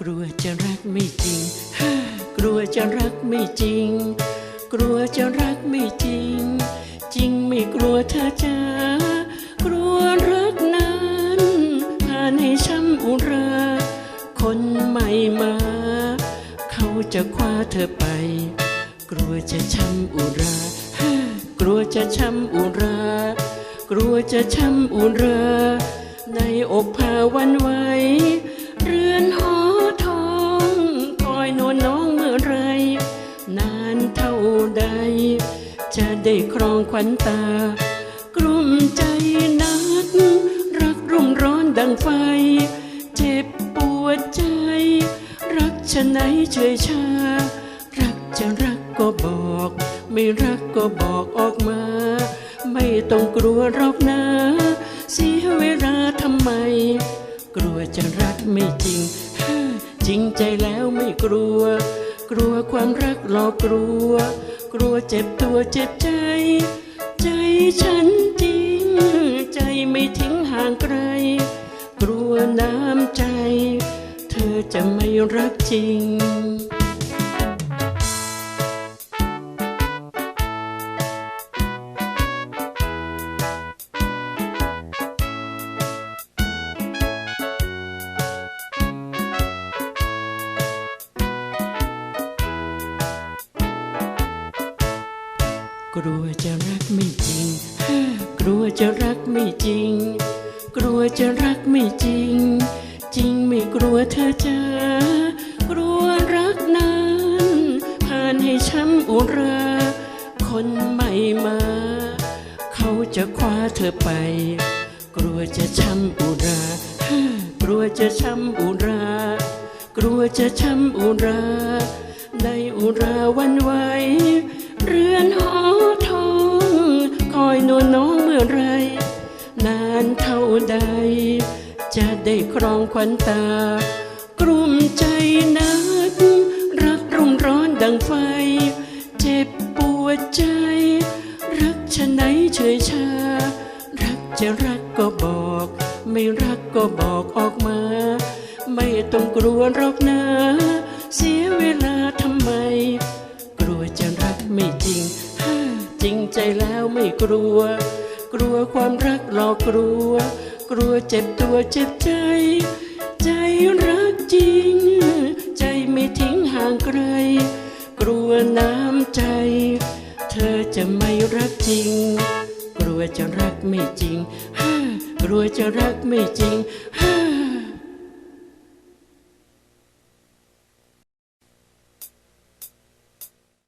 กลัวจะรักไม่จริง กลัวจะรักไม่จริง กลัวจะรักไม่จริง จริงไม่กลัวเธอจะกลัวรักนั้นพาให้ช้ำอุรา คนใหม่มา เขาจะคว้าเธอไป กลัวจะช้ำอุรา กลัวจะช้ำอุรา กลัวจะช้ำอุรา ในอกพาวันไหว เรือนหอทองคอยนวลน้องเมื่อไร นานเท่าใด จะได้ครองขวัญตา กลุ่มใจนัก รักรุ่มร้อนดังไฟ เจ็บปวดใจ รักชะไหนเฉยชา รักจะรักก็บอก ไม่รักก็บอกออกมา ไม่ต้องกลัวหรอกนะ เสียเวลาทำไม กลัวจะรักไม่จริง จริงใจแล้วไม่กลัว กลัวความรักหลอกกลัว กลัวเจ็บตัวเจ็บใจ ใจฉันจริง ใจไม่ทิ้งห่างไกล กลัวน้ำใจ เธอจะไม่รักจริง จะรักไม่จริง กลัวจะรักไม่จริง กลัวจะรักไม่จริง จริงไม่กลัวเธอจะกลัวรักนั้นผ่านให้ช้ำอุรา คนใหม่มา เขาจะคว้าเธอไป กลัวจะช้ำอุรา กลัวจะช้ำอุรา กลัวจะช้ำอุราในอุราวันไหวเรือนหอ องคอยนวลน้องเมื่อไร นานเท่าใด จะได้ครองขวัญตากลุ่มใจนัก รักรุ่มร้อนดังไฟ เจ็บปวดใจ รักชะไหนเฉยชา รักจะรักก็บอก ไม่รักก็บอกออกมา ไม่ต้องกลัวหรอกนะ เสียเวลาทำไม แล้วไม่กลัว กลัวความรักหลอกกลัว กลัวเจ็บตัวเจ็บใจ ใจรักจริง ใจไม่ทิ้งห่างไกล กลัวน้ำใจ เธอจะไม่รักจริง กลัวจะรักไม่จริง กลัวจะรักไม่จริง